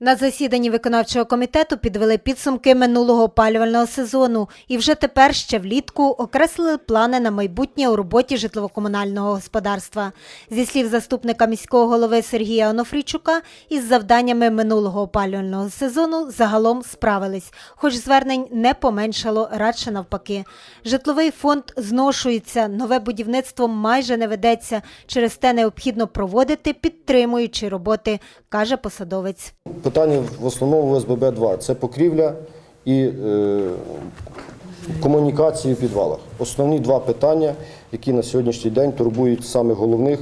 На засіданні виконавчого комітету підвели підсумки минулого опалювального сезону і вже тепер ще влітку окреслили плани на майбутнє у роботі житлово-комунального господарства. Зі слів заступника міського голови Сергія Онофрійчука, із завданнями минулого опалювального сезону загалом справились, хоч звернень не поменшало, радше навпаки. Житловий фонд зношується, нове будівництво майже не ведеться, через те необхідно проводити підтримуючі роботи, каже посадовець. Питання в основному в ОСББ-2 – це покрівля і е, комунікації в підвалах. Основні два питання, які на сьогоднішній день турбують саме головних.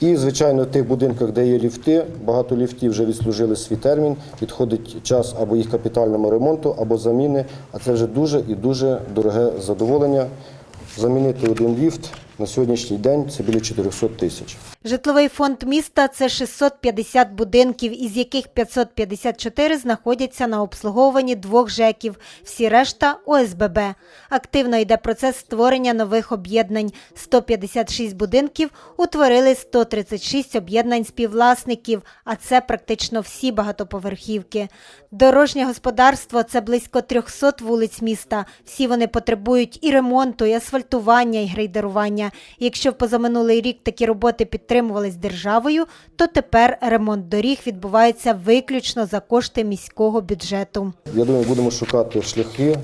І, звичайно, в тих будинках, де є ліфти, багато ліфтів вже відслужили свій термін, підходить час або їх капітальному ремонту, або заміни, а це вже дуже і дуже дороге задоволення. Замінити один ліфт на сьогоднішній день це біля 400 тисяч. Житловий фонд міста це 650 будинків, із яких 554 знаходяться на обслуговуванні двох ЖЕКів, всі решта ОСББ. Активно йде процес створення нових об'єднань. 156 будинків утворили 136 об'єднань співвласників, а це практично всі багатоповерхівки. Дорожнє господарство це близько 300 вулиць міста. Всі вони потребують і ремонту, і асфальтування, і грейдерування. Якщо в позаминулий рік такі роботи підтримувались державою, то тепер ремонт доріг відбувається виключно за кошти міського бюджету. Я думаю, будемо шукати шляхи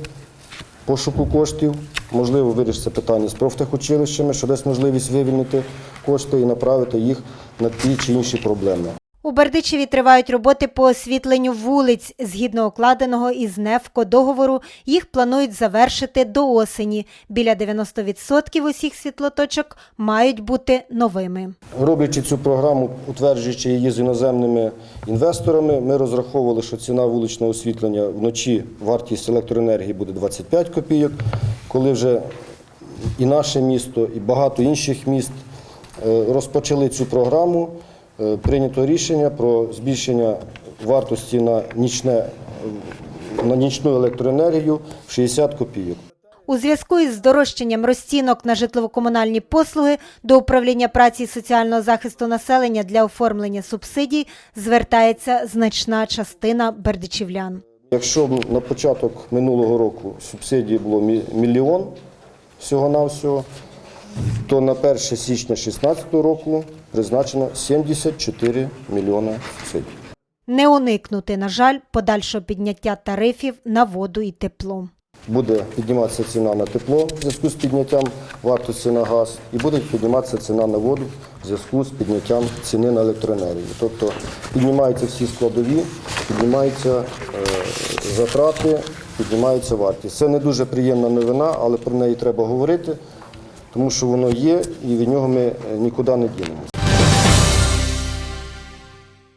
пошуку коштів. Можливо, вирішиться питання з профтехучилищами, що дасть можливість вивільнити кошти і направити їх на ті чи інші проблеми. У Бердичеві тривають роботи по освітленню вулиць. Згідно укладеного із НЕФКО договору, їх планують завершити до осені. Біля 90% усіх світлоточок мають бути новими. Роблячи цю програму, утверджуючи її з іноземними інвесторами, ми розраховували, що ціна вуличного освітлення вночі вартість електроенергії буде 25 копійок. Коли вже і наше місто, і багато інших міст е, розпочали цю програму, прийнято рішення про збільшення вартості на, нічне, е, на нічну електроенергію в 60 копійок. У зв'язку із здорожчанням розцінок на житлово-комунальні послуги до управління праці і соціального захисту населення для оформлення субсидій звертається значна частина бердичівлян. Якщо на початок минулого року субсидії було мі- мільйон всього-навсього, то на 1 січня 2016 року призначено 74 мільйона субсидій. Не уникнути, на жаль, подальшого підняття тарифів на воду і тепло. Буде підніматися ціна на тепло в зв'язку з підняттям вартості на газ, і буде підніматися ціна на воду в зв'язку з підняттям ціни на електроенергію. Тобто піднімаються всі складові, піднімаються е, затрати, піднімається вартість. Це не дуже приємна новина, але про неї треба говорити, тому що воно є і від нього ми е, нікуди не дінемося.